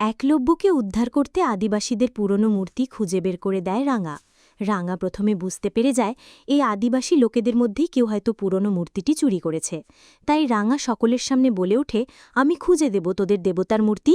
একলব্যকে উদ্ধার করতে আদিবাসীদের পুরনো মূর্তি খুঁজে বের করে দেয় রাঙা। রাঙা প্রথমে বুঝতে পেরে যায়, এই আদিবাসী লোকেদের মধ্যেই কেউ হয়তো পুরনো মূর্তিটি চুরি করেছে। তাই রাঙা সকলের সামনে বলে ওঠে, আমি খুঁজে দেব তোদের দেবতার মূর্তি।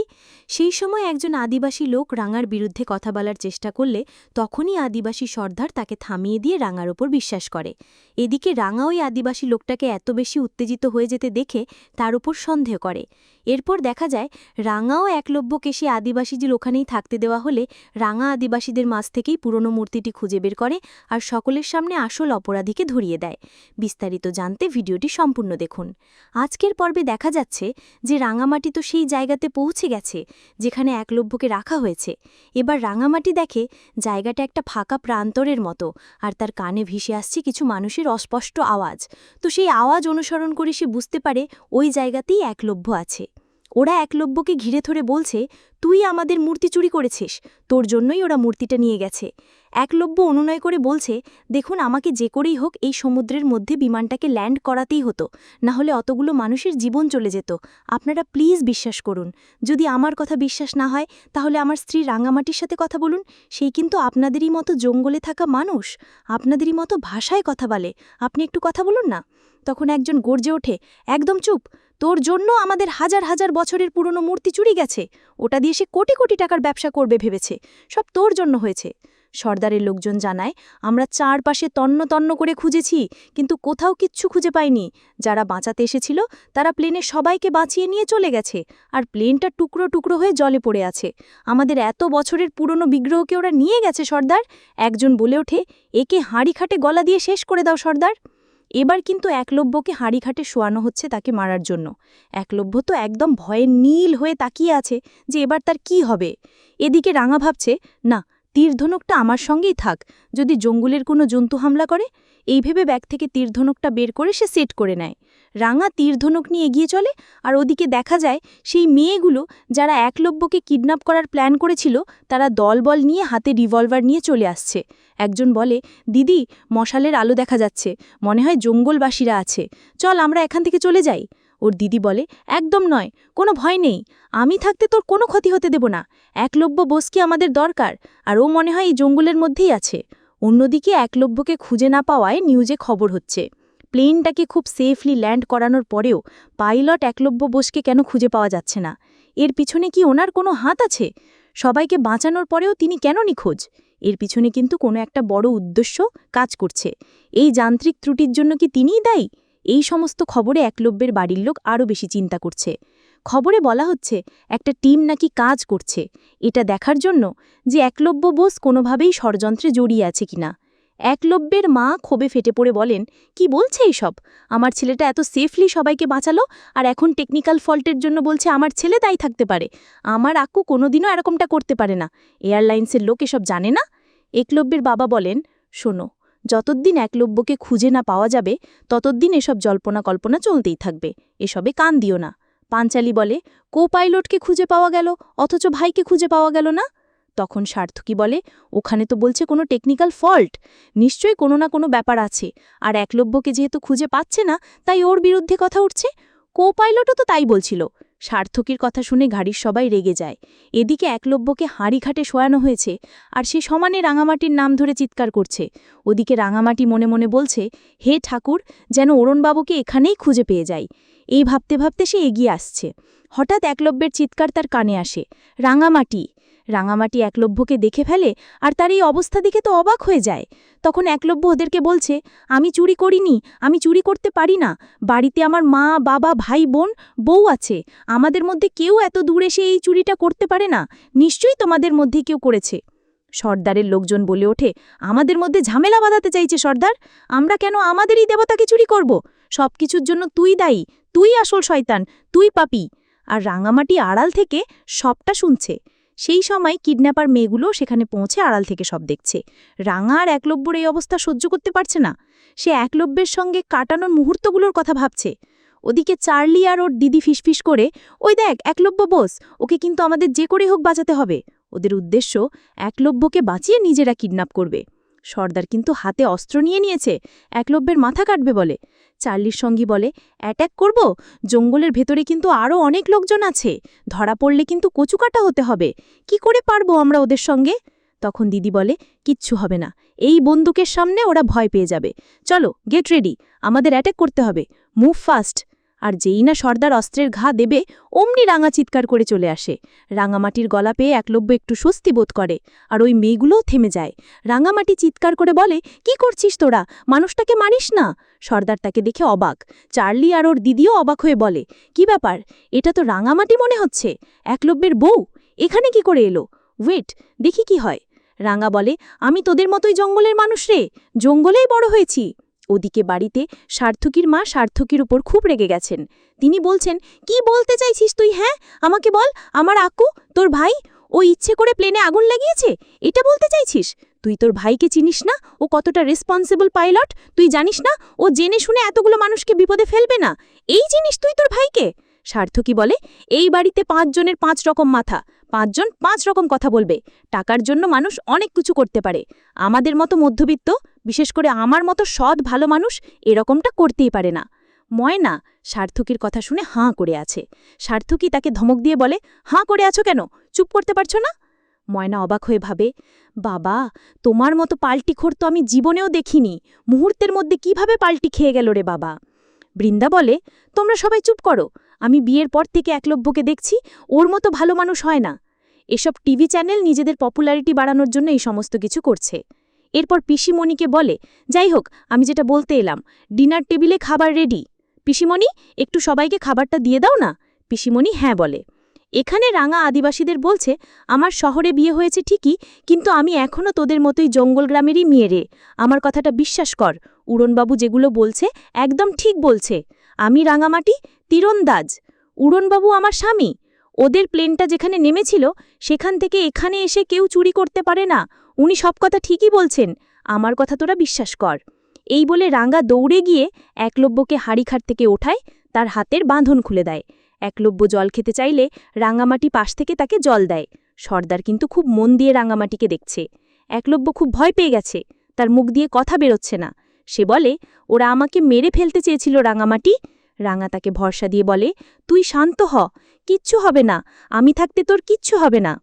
সেই সময় একজন আদিবাসী লোক রাঙার বিরুদ্ধে কথা বলার চেষ্টা করলে তখনই আদিবাসী সর্দার তাকে থামিয়ে দিয়ে রাঙার ওপর বিশ্বাস করে। এদিকে রাঙা ওই আদিবাসী লোকটাকে এত বেশি উত্তেজিত হয়ে যেতে দেখে তার উপর সন্দেহ করে। এরপর দেখা যায়, রাঙাও একলব্যকে সে আদিবাসীদের ওখানেই থাকতে দেওয়া হলে রাঙা আদিবাসীদের মাঝ থেকেই পুরনো মূর্তিটি খুঁজে বের করে আর সকলের সামনে আসল অপরাধীকে ধরিয়ে দেয়। বিস্তারিত জানতে ভিডিওটি সম্পূর্ণ দেখুন। আজকের পর্বে দেখা যাচ্ছে যে রাঙামাটি তো সেই জায়গাতে পৌঁছে গেছে যেখানে একলব্যকে রাখা হয়েছে। এবার রাঙামাটি দেখে জায়গাটা একটা ফাঁকা প্রান্তরের মতো আর তার কানে ভেসে আসছে কিছু মানুষের অস্পষ্ট আওয়াজ। তো সেই আওয়াজ অনুসরণ করে সে বুঝতে পারে ওই জায়গাতেই একলব্য আছে। ওরা একলব্যকে ঘিরে ধরে বলছে, তুই আমাদের মূর্তি চুরি করেছিস, তোর জন্যই ওরা মূর্তিটা নিয়ে গেছে। একলব্য অনুনয় করে বলছে, দেখুন, আমাকে যে করেই হোক এই সমুদ্রের মধ্যে বিমানটাকে ল্যান্ড করাতেই হতো, না হলে অতগুলো মানুষের জীবন চলে যেত। আপনারা প্লিজ বিশ্বাস করুন। যদি আমার কথা বিশ্বাস না হয়, তাহলে আমার স্ত্রী রাঙামাটির সাথে কথা বলুন। সেই কিন্তু আপনাদেরই মতো জঙ্গলে থাকা মানুষ। আপনাদেরই মতো ভাষায় কথা বলে। আপনি একটু কথা বলুন না? তখন একজন গর্জে ওঠে, একদম চুপ! তোর জন্য আমাদের হাজার হাজার বছরের পুরনো মূর্তি চুরি গেছে। ওটা দিয়ে সে কোটি কোটি টাকার ব্যবসা করবে ভেবেছে। সব তোর জন্য হয়েছে। সর্দারের লোকজন জানায়, আমরা চারপাশে তন্ন তন্ন করে খুঁজেছি, কিন্তু কোথাও কিচ্ছু খুঁজে পাইনি। যারা বাঁচাতে এসেছিল, তারা প্লেনে সবাইকে বাঁচিয়ে নিয়ে চলে গেছে, আর প্লেনটা টুকরো টুকরো হয়ে জলে পড়ে আছে। আমাদের এত বছরের পুরনো বিগ্রহকে ওরা নিয়ে গেছে, সর্দার! একজন বলে ওঠে, একে হাঁড়ি খাটে গলা দিয়ে শেষ করে দাও, সর্দার! এবার কিন্তু একলব্যকে হাঁড়িঘাটে শোয়ানো হচ্ছে তাকে মারার জন্য। একলব্য তো একদম ভয়ে নীল হয়ে তাকিয়ে আছে যে এবার তার কি হবে। এদিকে রাঙা ভাবছে, না তীরধনুকটা আমার সঙ্গেই থাক, যদি জঙ্গলের কোনো জন্তু হামলা করে। এই ভেবে ব্যাগ থেকে তীরধনুকটা বের করে সে সেট করে নেয়। রাঙা তীরধনুক নিয়ে এগিয়ে চলে, আর ওদিকে দেখা যায় সেই মেয়েগুলো যারা একলব্যকে কিডন্যাপ করার প্ল্যান করেছিল, তারা দলবল নিয়ে হাতে রিভলভার নিয়ে চলে আসছে। একজন বলে, দিদি, মশালের আলো দেখা যাচ্ছে। মনে হয় জঙ্গলবাসীরা আছে। চল আমরা এখান থেকে চলে যাই। ওর দিদি বলে, একদম নয়, কোনো ভয় নেই। আমি থাকতে তোর কোনো ক্ষতি হতে দেব না। একলব্য বোসকে আমাদের দরকার, আর ও মনে হয় এই জঙ্গলের মধ্যেই আছে। অন্যদিকে একলব্যকে খুঁজে না পাওয়ায় নিউজে খবর হচ্ছে। প্লেনটাকে খুব সেফলি ল্যান্ড করানোর পরেও পাইলট একলব্য বোসকে কেন খুঁজে পাওয়া যাচ্ছে না? এর পিছনে কি ওনার কোনো হাত আছে? সবাইকে বাঁচানোর পরেও তিনি কেন নিখোঁজ? এর পিছনে কিন্তু কোনো একটা বড় উদ্দেশ্য কাজ করছে। এই যান্ত্রিক ত্রুটির জন্য কি তিনিই দায়ী? এই সমস্ত খবরে একলব্যের বাড়ির লোক আরও বেশি চিন্তা করছে। খবরে বলা হচ্ছে, একটা টিম নাকি কাজ করছে। এটা দেখার জন্য যে একলব্য বোস কোনোভাবেই ষড়যন্ত্রে জড়িয়ে আছে কিনা। একলব্যের মা ক্ষোভে ফেটে পড়ে বলেন, কি বলছে এইসব আমার ছেলেটা এত সেফলি সবাইকে বাঁচালো আর এখন টেকনিক্যাল ফল্টের জন্য বলছে আমার ছেলে দায়ী থাকতে পারে। আমার আক্কু কোনোদিনও এরকমটা করতে পারে না। এয়ারলাইন্সের লোক এসব জানে না? একলব্যের বাবা বলেন, শোনো যতদিন একলব্যকে খুঁজে না পাওয়া যাবে ততদিন এসব জল্পনা কল্পনা চলতেই থাকবে। এসবে কান দিও না। পাঞ্চালি বলে কো পাইলটকে খুঁজে পাওয়া গেল, অথচ ভাইকে খুঁজে পাওয়া গেল না? তখন সার্থকী বলে, ওখানে তো বলছে কোনো টেকনিক্যাল ফল্ট। নিশ্চয়ই কোনো না কোনো ব্যাপার আছে। আর একলব্যকে যেহেতু খুঁজে পাচ্ছে না, তাই ওর বিরুদ্ধে কথা উঠছে? কো পাইলটও তো তাই বলছিল। সার্থকীর কথা শুনে গাড়ির সবাই রেগে যায়। এদিকে একলব্যকে হাঁড়িঘাটে শোয়ানো হয়েছে আর সে সমানে রাঙামাটির নাম ধরে চিৎকার করছে। ওদিকে রাঙামাটি মনে মনে বলছে, হে ঠাকুর, যেন অরুণবাবুকে এখানেই খুঁজে পেয়ে যাই। এই ভাবতে ভাবতে সে এগিয়ে আসছে। হঠাৎ একলব্যের চিৎকার তার কানে আসে, রাঙামাটি রাঙামাটি একলভ্যকে দেখে ফেলে আর তার এই অবস্থা দেখে তো অবাক হয়ে যায়। তখন একলভ্য ওদেরকে বলছে, আমি চুরি করিনি, আমি চুরি করতে পারি না। বাড়িতে আমার মা, বাবা, ভাই, বোন, বউ আছে। আমাদের মধ্যে কেউ এত দূরে সে এই চুরিটা করতে পারে না। নিশ্চয়ই তোমাদের মধ্যে কেউ করেছে। সর্দারের লোকজন বলে ওঠে, আমাদের মধ্যে ঝামেলা বাঁধাতে চাইছে সর্দার। আমরা কেন আমাদেরই দেবতাকে চুরি করব? সব কিছুর জন্য তুই দায়ী, তুই আসল শয়তান, তুই পাপি। আর রাঙামাটি আড়াল থেকে সবটা শুনছে। সেই সময় কিডন্যাপার মেয়েগুলো সেখানে পৌঁছে আড়াল থেকে সব দেখছে। রাঙা আর একলব্যর এই অবস্থা সহ্য করতে পারছে না। সে একলব্যের সঙ্গে কাটানোর মুহূর্তগুলোর কথা ভাবছে। ওদিকে চার্লি আর ওর দিদি ফিসফিস করে, ওই দেখ, একলব্য বোস, ওকে কিন্তু আমাদের যে করে হোক বাঁচাতে হবে। ওদের উদ্দেশ্য, একলব্যকে বাঁচিয়ে নিজেরা কিডন্যাপ করবে। সর্দার কিন্তু হাতে অস্ত্র নিয়ে নিয়েছে, একলব্যের মাথা কাটবে বলে। চার্লির সঙ্গী বলে অ্যাট্যাক করব? জঙ্গলের ভেতরে কিন্তু আরও অনেক লোকজন আছে, ধরা পড়লে কিন্তু কচুকাটা হতে হবে। কি করে পারব আমরা ওদের সঙ্গে? তখন দিদি বলে, কিচ্ছু হবে না, এই বন্দুকের সামনে ওরা ভয় পেয়ে যাবে। চলো, গেট রেডি, আমাদের অ্যাট্যাক করতে হবে। Move fast! আর যেই না সর্দার অস্ত্রের ঘা দেবে, অমনি রাঙা চিৎকার করে চলে আসে। রাঙামাটির গলা পেয়ে একলব্য একটু স্বস্তি বোধ করে, আর ওই মেয়েগুলোও থেমে যায়। রাঙামাটি চিৎকার করে বলে, কি করছিস তোরা? মানুষটাকে মারিস না? সর্দার তাকে দেখে অবাক। চার্লি আর ওর দিদিও অবাক হয়ে বলে, কি ব্যাপার? এটা তো রাঙামাটি মনে হচ্ছে? একলব্যের বউ? এখানে কি করে এলো? ওয়েট, দেখি কি হয়। রাঙা বলে, আমি তোদের মতোই জঙ্গলের মানুষ রে। জঙ্গলেই বড় হয়েছি। ওদিকে বাড়িতে সার্থকীর মা সার্থকীর উপর খুব রেগে গেছেন। তিনি বলছেন, কি বলতে চাইছিস তুই হ্যাঁ? আমাকে বল, আমার আকু তোর ভাই, ও ইচ্ছে করে প্লেনে আগুন লাগিয়েছে? এটা বলতে চাইছিস? তুই তোর ভাইকে চিনিস না? ও কতটা রেসপন্সিবল পাইলট তুই জানিস না? ও জেনে শুনে এতগুলো মানুষকে বিপদে ফেলবে না? এই জিনিস তুই তোর ভাইকে? সার্থকী বলে, এই বাড়িতে পাঁচজনের পাঁচ রকম মাথা, পাঁচজন পাঁচ রকম কথা বলবে। টাকার জন্য মানুষ অনেক কিছু করতে পারে। আমাদের মতো মধ্যবিত্ত বিশেষ করে আমার মতো সৎ, ভালো মানুষ এরকমটা করতেই পারে না। ময়না সার্থকীর কথা শুনে হাঁ করে আছে। সার্থকী তাকে ধমক দিয়ে বলে, হাঁ করে আছো কেন? চুপ করতে পারছ না? ময়না অবাক হয়ে ভাবে, বাবা, তোমার মতো পাল্টি খোর তো আমি জীবনেও দেখিনি। মুহূর্তের মধ্যে কীভাবে পাল্টি খেয়ে গেল রে বাবা? বৃন্দা বলে, তোমরা সবাই চুপ করো। আমি বিয়ের পর থেকে একলব্যকে দেখছি, ওর মতো ভালো মানুষ হয় না। এসব টিভি চ্যানেল নিজেদের পপুলারিটি বাড়ানোর জন্য এই সমস্ত কিছু করছে। এরপর পিসিমণিকে বলে, যাই হোক, আমি যেটা বলতে এলাম, ডিনার টেবিলে খাবার রেডি। পিসিমণি, একটু সবাইকে খাবারটা দিয়ে দাও না? পিসিমণি হ্যাঁ বলে। এখানে রাঙা আদিবাসীদের বলছে, আমার শহরে বিয়ে হয়েছে ঠিকই, কিন্তু আমি এখনও তোদের মতোই জঙ্গল গ্রামেরই মেয়ে রে। আমার কথাটা বিশ্বাস কর, উড়নবাবু যেগুলো বলছে একদম ঠিক বলছে। আমি রাঙামাটি তীরন্দাজ উড়নবাবু আমার স্বামী। ওদের প্লেনটা যেখানে নেমেছিল, সেখান থেকে এখানে এসে কেউ চুরি করতে পারে না। উনি সব কথা ঠিকই বলছেন, আমার কথা তোরা বিশ্বাস কর। এই বলে রাঙ্গা দৌড়ে গিয়ে একলব্যকে হাড়িখাট থেকে ওঠায়, তার হাতের বাঁধন খুলে দেয়। একলব্য জল খেতে চাইলে রাঙামাটি পাশ থেকে তাকে জল দেয়। সর্দার কিন্তু খুব মন দিয়ে রাঙামাটিকে দেখছে। একলব্য খুব ভয় পেয়ে গেছে, তার মুখ দিয়ে কথা বেরোচ্ছে না। সে বলে, ওরা আমাকে মেরে ফেলতে চেয়েছিল রাঙামাটি? রাঙা তাকে ভরসা দিয়ে বলে, তুই শান্ত হ, কিচ্ছু হবে না, আমি থাকতে তোর কিচ্ছু হবে না।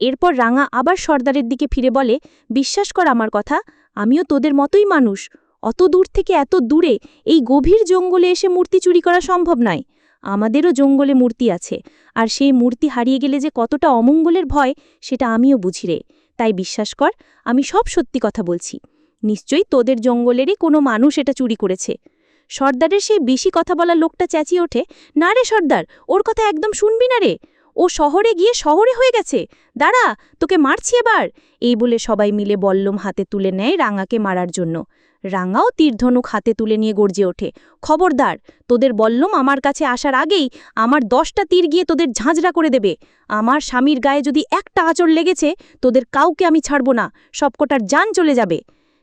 এরপর রাঙা আবার সর্দারের দিকে ফিরে বলে, বিশ্বাস কর আমার কথা, আমিও তোদের মতোই মানুষ। অত দূর থেকে এত দূরে এই গভীর জঙ্গলে এসে মূর্তি চুরি করা সম্ভব নয়। আমাদেরও জঙ্গলে মূর্তি আছে, আর সেই মূর্তি হারিয়ে গেলে যে কতটা অমঙ্গলের ভয়, সেটা আমিও বুঝি রে। তাই বিশ্বাস কর, আমি সব সত্যি কথা বলছি। নিশ্চয়ই তোদের জঙ্গলেরই কোনো মানুষ এটা চুরি করেছে। সর্দারের সেই বেশি কথা বলা লোকটা চেঁচিয়ে ওঠে, না রে সর্দার, ওর কথা একদম শুনবি না রে? ও শহরে গিয়ে শহরে হয়ে গেছে। দাঁড়া, তোকে মারছি এবার। এই বলে সবাই মিলে বল্লম হাতে তুলে নেয় রাঙাকে মারার জন্য। রাঙাও তীরধনুক হাতে তুলে নিয়ে গর্জে ওঠে। খবরদার, তোদের বল্লম আমার কাছে আসার আগেই আমার দশটা তীর গিয়ে তোদের ঝাঁঝরা করে দেবে। আমার স্বামীর গায়ে যদি একটা আচর লেগেছে, তোদের কাউকে আমি ছাড়ব না। সবকটার যান চলে যাবে।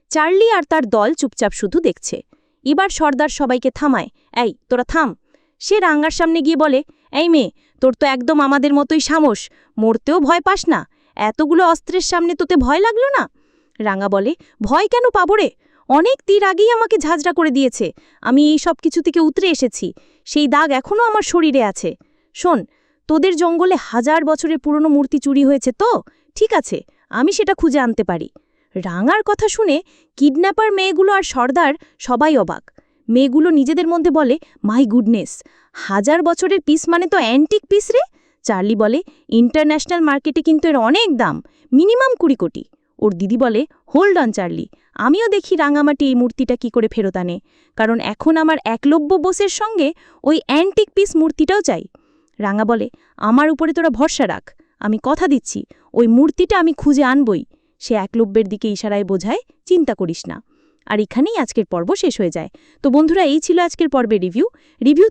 চার্লি আর তার দল চুপচাপ শুধু দেখছে। এবার সর্দার সবাইকে থামায়। এই, তোরা থাম। সে রাঙ্গার সামনে গিয়ে বলে এই মেয়ে, তোর তো একদম আমাদের মতোই সামস, মরতেও ভয় পাস না। এতগুলো অস্ত্রের সামনে তোতে ভয় লাগল না? রাঙা বলে, ভয় কেন পাবো রে? অনেক তীর আগেই আমাকে ঝাঁঝরা করে দিয়েছে। আমি এই সব কিছু থেকে উতরে এসেছি। সেই দাগ এখনও আমার শরীরে আছে। শোন, তোদের জঙ্গলে হাজার বছরের পুরনো মূর্তি চুরি হয়েছে তো? ঠিক আছে, আমি সেটা খুঁজে আনতে পারি। রাঙার কথা শুনে কিডন্যাপার মেয়েগুলো আর সর্দার সবাই অবাক। মেয়েগুলো নিজেদের মধ্যে বলে, মাই গুডনেস হাজার বছরের পিস মানে তো অ্যান্টিক পিস রে। চার্লি বলে ইন্টারন্যাশনাল মার্কেটে কিন্তু এর অনেক দাম মিনিমাম কুড়ি কোটি। ওর দিদি বলে হোল্ড অন চার্লি, আমিও দেখি রাঙামাটি এই মূর্তিটা কি করে ফেরত আনে। কারণ এখন আমার একলব্য বোসের সঙ্গে ওই অ্যান্টিক পিস মূর্তিটাও চাই। রাঙা বলে, আমার উপরে তোরা ভরসা রাখ, আমি কথা দিচ্ছি, ওই মূর্তিটা আমি খুঁজে আনবই। সে একলব্যের দিকে ইশারায় বোঝায়, চিন্তা করিস না। আর এখানেই আজকের পর্ব শেষ হয়ে যায়। তো বন্ধুরা, এই ছিল আজকের পর্বে রিভিউ রিভিউ